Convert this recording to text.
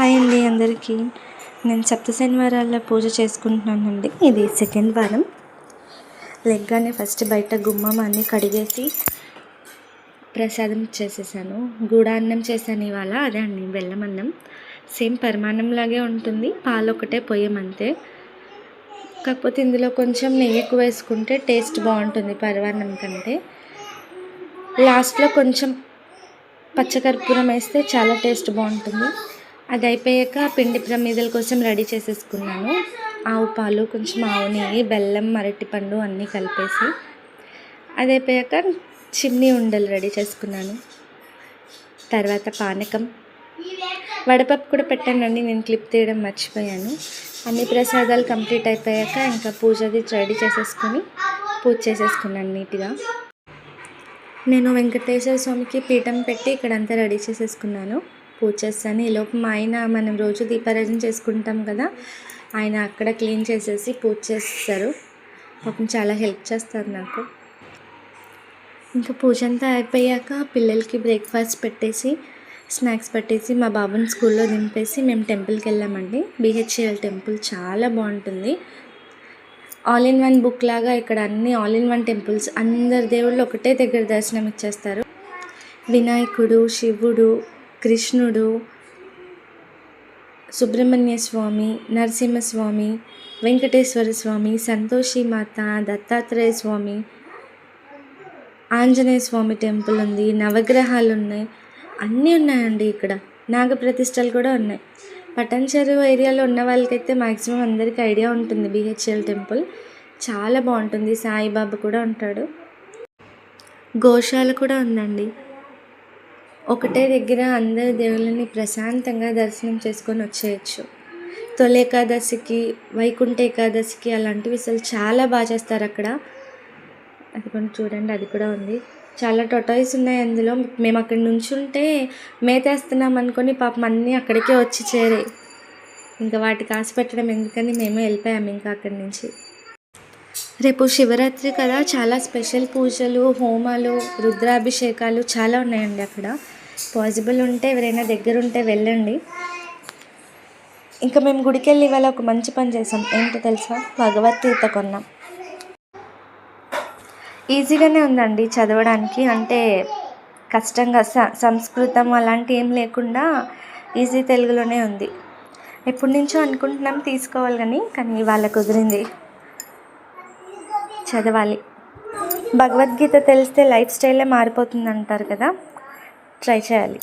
Hi అండి అందరికీ. నేను సప్త శనివారాల్లో పూజ చేసుకుంటున్నానండి. ఇది సెకండ్ వారం. లెగ్గానే ఫస్ట్ బయట గుమ్మం అన్నీ కడిగేసి ప్రసాదం చేసేసాను. గూడాన్నం చేశాను ఇవాళ. అదే అండి బెల్లం అన్నం. సేమ్ పరిమాణంలాగే ఉంటుంది. పాలు ఒకటే పొయ్యమంతే కాకపోతే ఇందులో కొంచెం నెయ్యి ఎక్కువ వేసుకుంటే టేస్ట్ బాగుంటుంది పరమాన్నం కంటే. లాస్ట్లో కొంచెం పచ్చకర్పూరం వేస్తే చాలా టేస్ట్ బాగుంటుంది. అది అయిపోయాక పిండి ప్రమిదల కోసం రెడీ చేసేసుకున్నాను. ఆవు పాలు కొంచెం ఆవు నెయ్యి బెల్లం అరటిపండు అన్నీ కలిపేసి. అది అయిపోయాక చిమ్నీ ఉండలు రెడీ చేసుకున్నాను. తర్వాత పానకం. వడపప్పు కూడా పెట్టానండి నేను క్లిప్ తీయడం మర్చిపోయాను. అన్ని ప్రసాదాలు కంప్లీట్ అయిపోయాక ఇంకా పూజది రెడీ చేసేసుకొని పూజ చేసేసుకున్నాను నీట్గా. నేను వెంకటేశ్వర స్వామికి పీఠం పెట్టి ఇక్కడ అంతా రెడీ చేసేసుకున్నాను. పూజ చేస్తాను ఈలోపు మా ఆయన మనం రోజు దీపారాజన చేసుకుంటాం కదా ఆయన అక్కడ క్లీన్ చేసేసి పూజ చేస్తారు పాపం చాలా హెల్ప్ చేస్తారు నాకు. ఇంకా పూజ అంతా అయిపోయాక పిల్లలకి బ్రేక్ఫాస్ట్ పెట్టేసి స్నాక్స్ పెట్టేసి మా బాబుని స్కూల్లో దింపేసి మేము టెంపుల్కి వెళ్ళామండి. బిహెచ్ఎల్ టెంపుల్ చాలా బాగుంటుంది. ఆల్ ఇన్ వన్ బుక్ లాగా ఇక్కడ అన్ని ఆల్ ఇన్ వన్ టెంపుల్స్ అందరి దేవుళ్ళు ఒకటే దగ్గర దర్శనం ఇచ్చేస్తారు. వినాయకుడు శివుడు కృష్ణుడు సుబ్రహ్మణ్య స్వామి నరసింహస్వామి వెంకటేశ్వర స్వామి సంతోషి మాత దత్తాత్రేయ స్వామి ఆంజనేయ స్వామి టెంపుల్ ఉంది నవగ్రహాలు ఉన్నాయి అన్నీ ఉన్నాయండి ఇక్కడ. నాగప్రతిష్టలు కూడా ఉన్నాయి. పటన్ చెరువు ఏరియాలో ఉన్న వాళ్ళకైతే మ్యాక్సిమం అందరికీ ఐడియా ఉంటుంది బిహెచ్ఎల్ టెంపుల్. చాలా బాగుంటుంది. సాయిబాబా కూడా ఉంటాడు. గోశాల కూడా ఉందండి. ఒకటే దగ్గర అందరి దేవుళ్ళని ప్రశాంతంగా దర్శనం చేసుకొని వచ్చేయచ్చు. తొలి ఏకాదశికి వైకుంఠ ఏకాదశికి అలాంటివి అసలు చాలా బాగా చేస్తారు అక్కడ. అది కొంచెం చూడండి అది కూడా ఉంది. చాలా టొటాయిస్ ఉన్నాయి అందులో. మేము అక్కడ నుంచుంటే మేతేస్తున్నాం అనుకొని పాపం అన్నీ అక్కడికే వచ్చి చేరాయి. ఇంకా వాటికి ఆశ పెట్టడం ఎందుకని మేమే వెళ్ళిపోయాము ఇంకా అక్కడి నుంచి. రేపు శివరాత్రి కదా చాలా స్పెషల్ పూజలు హోమాలు రుద్రాభిషేకాలు చాలా ఉన్నాయండి అక్కడ. పాసిబుల్ ఉంటే ఎవరైనా దగ్గర ఉంటే వెళ్ళండి. ఇంకా మేము గుడికి వెళ్ళి ఇవాళ ఒక మంచి పని చేసాం. ఏంటో తెలుసా? భగవద్గీత కొన్నాం. ఈజీగానే ఉందండి చదవడానికి. అంటే కష్టంగా స సంస్కృతం అలాంటి ఏం లేకుండా ఈజీ తెలుగులోనే ఉంది. ఎప్పటి నుంచో అనుకుంటున్నాం తీసుకోవాలి కానీ కానీ ఇవాళ కుదిరింది. చదవాలి. భగవద్గీత తెలిస్తే లైఫ్ స్టైలే మారిపోతుంది అంటారు కదా? ట్రై చేయాలి